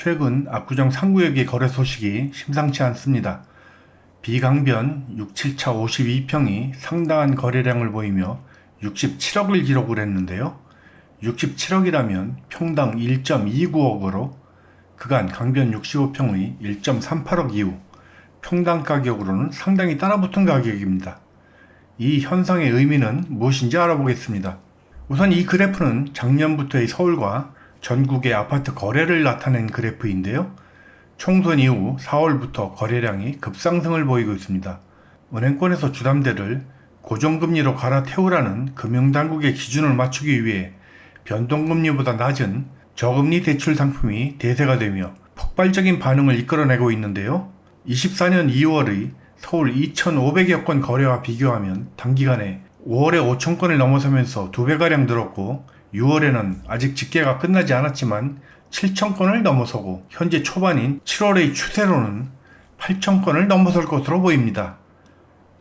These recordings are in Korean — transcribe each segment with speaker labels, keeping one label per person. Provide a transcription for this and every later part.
Speaker 1: 최근 압구정 상구역의 거래 소식이 심상치 않습니다. 비강변 67차 52평이 상당한 거래량을 보이며 67억을 기록을 했는데요. 67억이라면 평당 1.29억으로 그간 강변 65평의 1.38억 이후 평당 가격으로는 상당히 따라붙은 가격입니다. 이 현상의 의미는 무엇인지 알아보겠습니다. 우선 이 그래프는 작년부터의 서울과 전국의 아파트 거래를 나타낸 그래프인데요. 총선 이후 4월부터 거래량이 급상승을 보이고 있습니다. 은행권에서 주담대를 고정금리로 갈아태우라는 금융당국의 기준을 맞추기 위해 변동금리보다 낮은 저금리 대출 상품이 대세가 되며 폭발적인 반응을 이끌어내고 있는데요. 24년 2월의 서울 2,500여 건 거래와 비교하면 단기간에 5월에 5천 건을 넘어서면서 두 배가량 늘었고 6월에는 아직 집계가 끝나지 않았지만 7천 건을 넘어서고 현재 초반인 7월의 추세로는 8천 건을 넘어설 것으로 보입니다.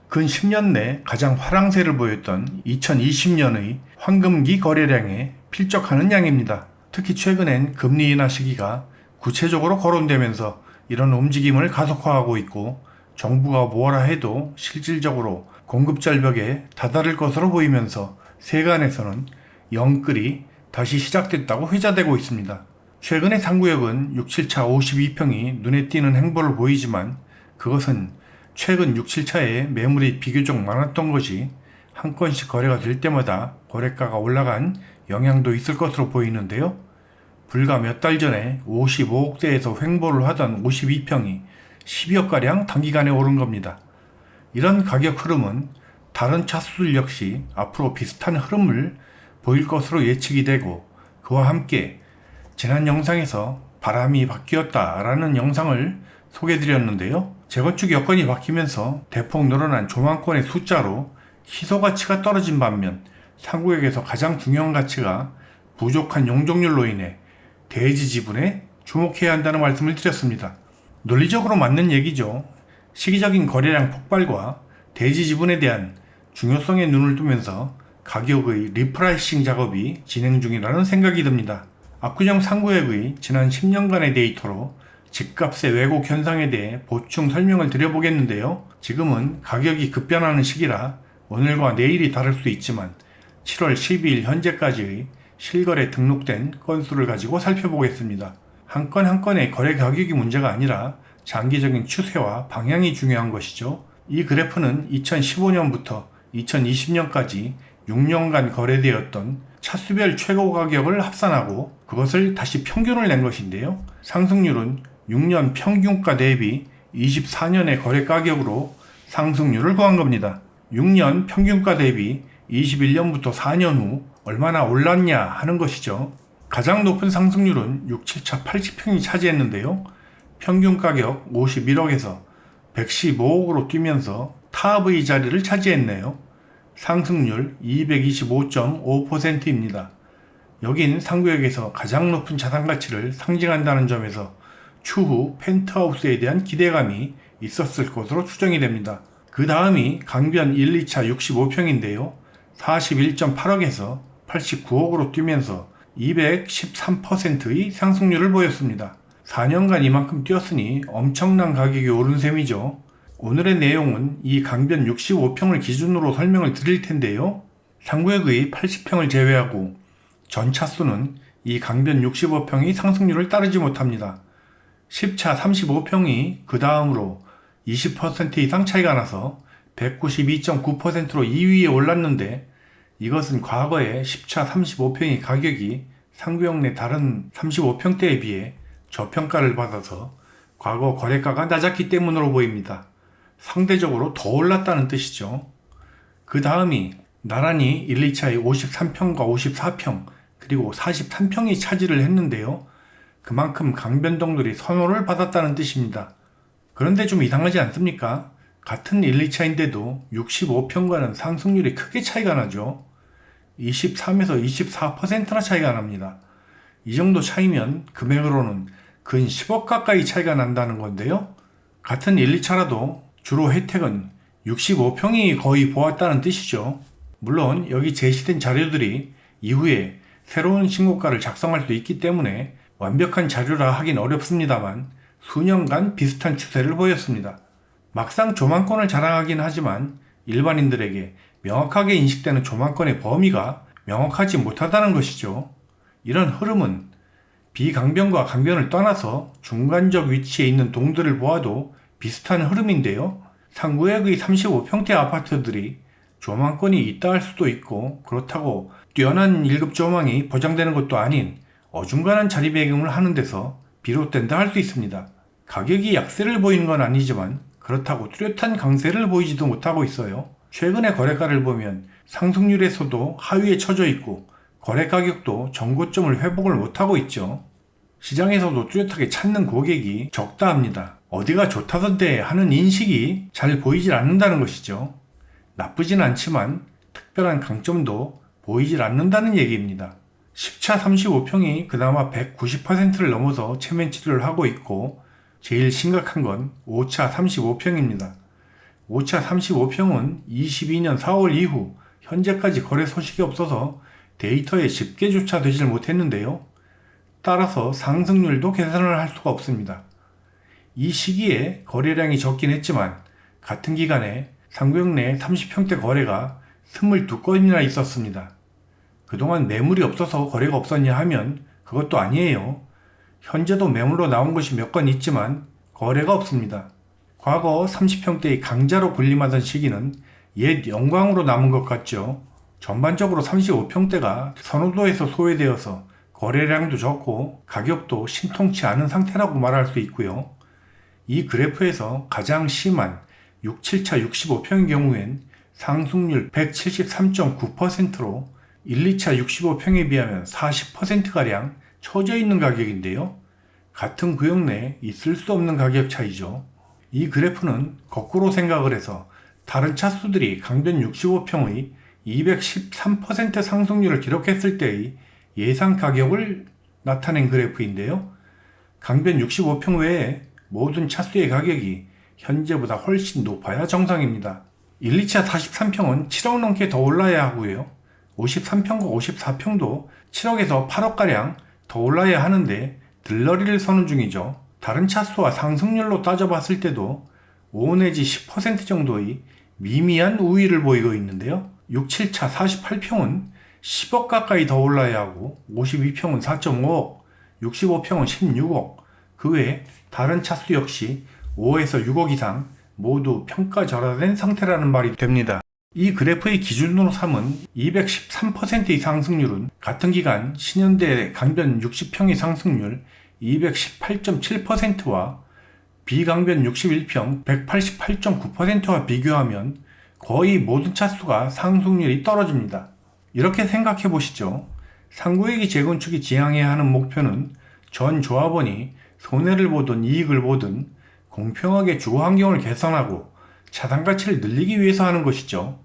Speaker 1: 근 10년 내 가장 화랑세를 보였던 2020년의 황금기 거래량에 필적하는 양입니다. 특히 최근엔 금리 인하 시기가 구체적으로 거론되면서 이런 움직임을 가속화하고 있고 정부가 뭐라 해도 실질적으로 공급 절벽에 다다를 것으로 보이면서 세간에서는 영끌이 다시 시작됐다고 회자되고 있습니다. 최근의 상구역은 67차 52평이 눈에 띄는 행보를 보이지만 그것은 최근 6, 7차에 매물이 비교적 많았던 것이 한 건씩 거래가 될 때마다 거래가가 올라간 영향도 있을 것으로 보이는데요. 불과 몇 달 전에 55억대에서 횡보를 하던 52평이 10여가량 단기간에 오른 겁니다. 이런 가격 흐름은 다른 차수들 역시 앞으로 비슷한 흐름을 보일 것으로 예측이 되고 그와 함께 지난 영상에서 바람이 바뀌었다라는 영상을 소개드렸는데요. 재건축 여건이 바뀌면서 대폭 늘어난 조망권의 숫자로 희소 가치가 떨어진 반면 상구역에서 가장 중요한 가치가 부족한 용적률로 인해 대지 지분에 주목해야 한다는 말씀을 드렸습니다. 논리적으로 맞는 얘기죠. 시기적인 거래량 폭발과 대지 지분에 대한 중요성에 눈을 뜨면서 가격의 리프라이싱 작업이 진행 중이라는 생각이 듭니다. 압구정 상구역의 지난 10년간의 데이터로 집값의 왜곡 현상에 대해 보충 설명을 드려보겠는데요. 지금은 가격이 급변하는 시기라 오늘과 내일이 다를 수 있지만 7월 12일 현재까지의 실거래 등록된 건수를 가지고 살펴보겠습니다. 한 건 한 건의 거래 가격이 문제가 아니라 장기적인 추세와 방향이 중요한 것이죠. 이 그래프는 2015년부터 2020년까지 6년간 거래되었던 차수별 최고 가격을 합산하고 그것을 다시 평균을 낸 것인데요. 상승률은 6년 평균가 대비 24년의 거래 가격으로 상승률을 구한 겁니다. 6년 평균가 대비 21년부터 4년 후 얼마나 올랐냐 하는 것이죠. 가장 높은 상승률은 6, 7차 80평이 차지했는데요. 평균 가격 51억에서 115억으로 뛰면서 탑의 자리를 차지했네요. 상승률 225.5%입니다. 여긴 상구역에서 가장 높은 자산 가치를 상징한다는 점에서 추후 펜트하우스에 대한 기대감이 있었을 것으로 추정이 됩니다. 그 다음이 강변 1, 2차 65평인데요. 41.8억에서 89억으로 뛰면서 213%의 상승률을 보였습니다. 4년간 이만큼 뛰었으니 엄청난 가격이 오른 셈이죠. 오늘의 내용은 이 강변 65평을 기준으로 설명을 드릴 텐데요. 상구역의 80평을 제외하고 전 차수는 이 강변 65평이 상승률을 따르지 못합니다. 10차 35평이 그 다음으로 20% 이상 차이가 나서 192.9%로 2위에 올랐는데 이것은 과거에 10차 35평의 가격이 상구역 내 다른 35평대에 비해 저평가를 받아서 과거 거래가가 낮았기 때문으로 보입니다. 상대적으로 더 올랐다는 뜻이죠. 그 다음이 나란히 1, 2차의 53평과 54평 그리고 43평이 차지를 했는데요. 그만큼 강변동들이 선호를 받았다는 뜻입니다. 그런데 좀 이상하지 않습니까? 같은 1, 2차인데도 65평과는 상승률이 크게 차이가 나죠. 23에서 24%나 차이가 납니다. 이 정도 차이면 금액으로는 근 10억 가까이 차이가 난다는 건데요. 같은 1, 2차라도 주로 혜택은 65평이 거의 보았다는 뜻이죠. 물론 여기 제시된 자료들이 이후에 새로운 신고가를 작성할 수 있기 때문에 완벽한 자료라 하긴 어렵습니다만 수년간 비슷한 추세를 보였습니다. 막상 조망권을 자랑하긴 하지만 일반인들에게 명확하게 인식되는 조망권의 범위가 명확하지 못하다는 것이죠. 이런 흐름은 비강변과 강변을 떠나서 중간적 위치에 있는 동들을 보아도 비슷한 흐름인데요. 상구역의 35평대 아파트들이 조망권이 있다 할 수도 있고 그렇다고 뛰어난 1급 조망이 보장되는 것도 아닌 어중간한 자리 배경을 하는 데서 비롯된다 할 수 있습니다. 가격이 약세를 보이는 건 아니지만 그렇다고 뚜렷한 강세를 보이지도 못하고 있어요. 최근의 거래가를 보면 상승률에서도 하위에 처져 있고 거래 가격도 정고점을 회복을 못하고 있죠. 시장에서도 뚜렷하게 찾는 고객이 적다 합니다. 어디가 좋다던데 하는 인식이 잘 보이질 않는다는 것이죠. 나쁘진 않지만 특별한 강점도 보이질 않는다는 얘기입니다. 10차 35평이 그나마 190%를 넘어서 체면 치료를 하고 있고 제일 심각한 건 5차 35평입니다. 5차 35평은 22년 4월 이후 현재까지 거래 소식이 없어서 데이터에 집계조차 되질 못했는데요. 따라서 상승률도 계산을 할 수가 없습니다. 이 시기에 거래량이 적긴 했지만 같은 기간에 상구역 내 30평대 거래가 22건이나 있었습니다. 그동안 매물이 없어서 거래가 없었냐 하면 그것도 아니에요. 현재도 매물로 나온 것이 몇 건 있지만 거래가 없습니다. 과거 30평대의 강자로 군림하던 시기는 옛 영광으로 남은 것 같죠. 전반적으로 35평대가 선호도에서 소외되어서 거래량도 적고 가격도 신통치 않은 상태라고 말할 수 있고요. 이 그래프에서 가장 심한 6, 7차 65평의 경우엔 상승률 173.9%로 1, 2차 65평에 비하면 40%가량 처져 있는 가격인데요. 같은 구역 내에 있을 수 없는 가격 차이죠. 이 그래프는 거꾸로 생각을 해서 다른 차수들이 강변 65평의 213% 상승률을 기록했을 때의 예상 가격을 나타낸 그래프인데요. 강변 65평 외에 모든 차수의 가격이 현재보다 훨씬 높아야 정상입니다. 1, 2차 43평은 7억 넘게 더 올라야 하고요. 53평과 54평도 7억에서 8억가량 더 올라야 하는데 들러리를 서는 중이죠. 다른 차수와 상승률로 따져봤을 때도 5 내지 10% 정도의 미미한 우위를 보이고 있는데요. 6, 7차 48평은 10억 가까이 더 올라야 하고 52평은 4.5억, 65평은 16억, 그 외에 다른 차수 역시 5에서 6억 이상 모두 평가절하된 상태라는 말이 됩니다. 이 그래프의 기준으로 삼은 213%의 상승률은 같은 기간 신현대 강변 60평의 상승률 218.7%와 비강변 61평 188.9%와 비교하면 거의 모든 차수가 상승률이 떨어집니다. 이렇게 생각해 보시죠. 상구역이 재건축이 지향해야 하는 목표는 전 조합원이 손해를 보든 이익을 보든 공평하게 주거 환경을 개선하고 자산 가치를 늘리기 위해서 하는 것이죠.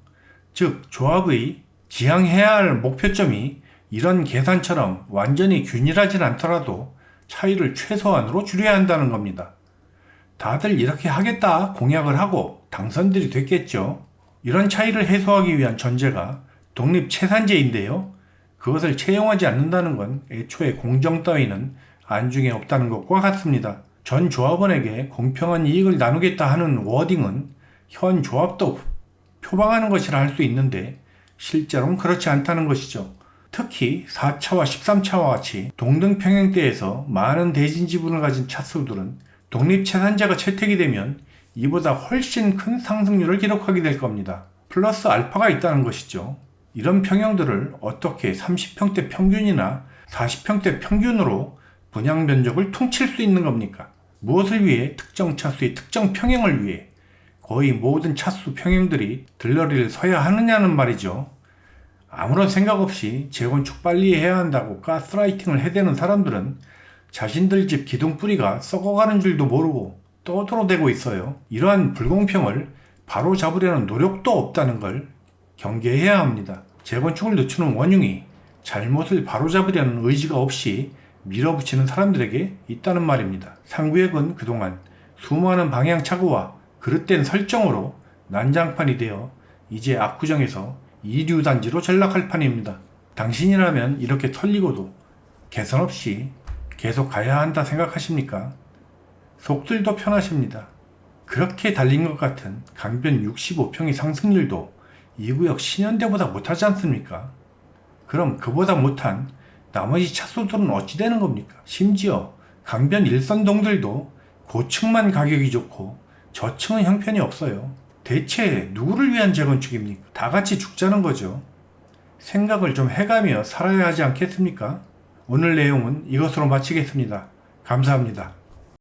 Speaker 1: 즉, 조합의 지향해야 할 목표점이 이런 계산처럼 완전히 균일하진 않더라도 차이를 최소한으로 줄여야 한다는 겁니다. 다들 이렇게 하겠다 공약을 하고 당선들이 됐겠죠. 이런 차이를 해소하기 위한 전제가 독립 채산제인데요. 그것을 채용하지 않는다는 건 애초에 공정 따위는 안중에 없다는 것과 같습니다. 전 조합원에게 공평한 이익을 나누겠다 하는 워딩은 현 조합도 표방하는 것이라 할 수 있는데 실제로는 그렇지 않다는 것이죠. 특히 4차와 13차와 같이 동등 평형대에서 많은 대진 지분을 가진 차수들은 독립채산자가 채택이 되면 이보다 훨씬 큰 상승률을 기록하게 될 겁니다. 플러스 알파가 있다는 것이죠. 이런 평형들을 어떻게 30평대 평균이나 40평대 평균으로 분양 면적을 퉁칠 수 있는 겁니까? 무엇을 위해 특정 차수의 특정 평형을 위해 거의 모든 차수 평형들이 들러리를 서야 하느냐는 말이죠. 아무런 생각 없이 재건축 빨리 해야 한다고 가스라이팅을 해대는 사람들은 자신들 집 기둥 뿌리가 썩어가는 줄도 모르고 떠들어대고 있어요. 이러한 불공평을 바로 잡으려는 노력도 없다는 걸 경계해야 합니다. 재건축을 늦추는 원흉이 잘못을 바로잡으려는 의지가 없이 밀어붙이는 사람들에게 있다는 말입니다. 상구역은 그동안 수많은 방향착오와 그릇된 설정으로 난장판이 되어 이제 압구정에서 이류단지로 전락할 판입니다. 당신이라면 이렇게 털리고도 개선 없이 계속 가야 한다 생각하십니까? 속들도 편하십니다. 그렇게 달린 것 같은 강변 65평의 상승률도 이 구역 신현대보다 못하지 않습니까? 그럼 그보다 못한 나머지 차수들은 어찌 되는 겁니까? 심지어 강변 일선동들도 고층만 가격이 좋고 저층은 형편이 없어요. 대체 누구를 위한 재건축입니까? 다 같이 죽자는 거죠. 생각을 좀 해가며 살아야 하지 않겠습니까? 오늘 내용은 이것으로 마치겠습니다. 감사합니다.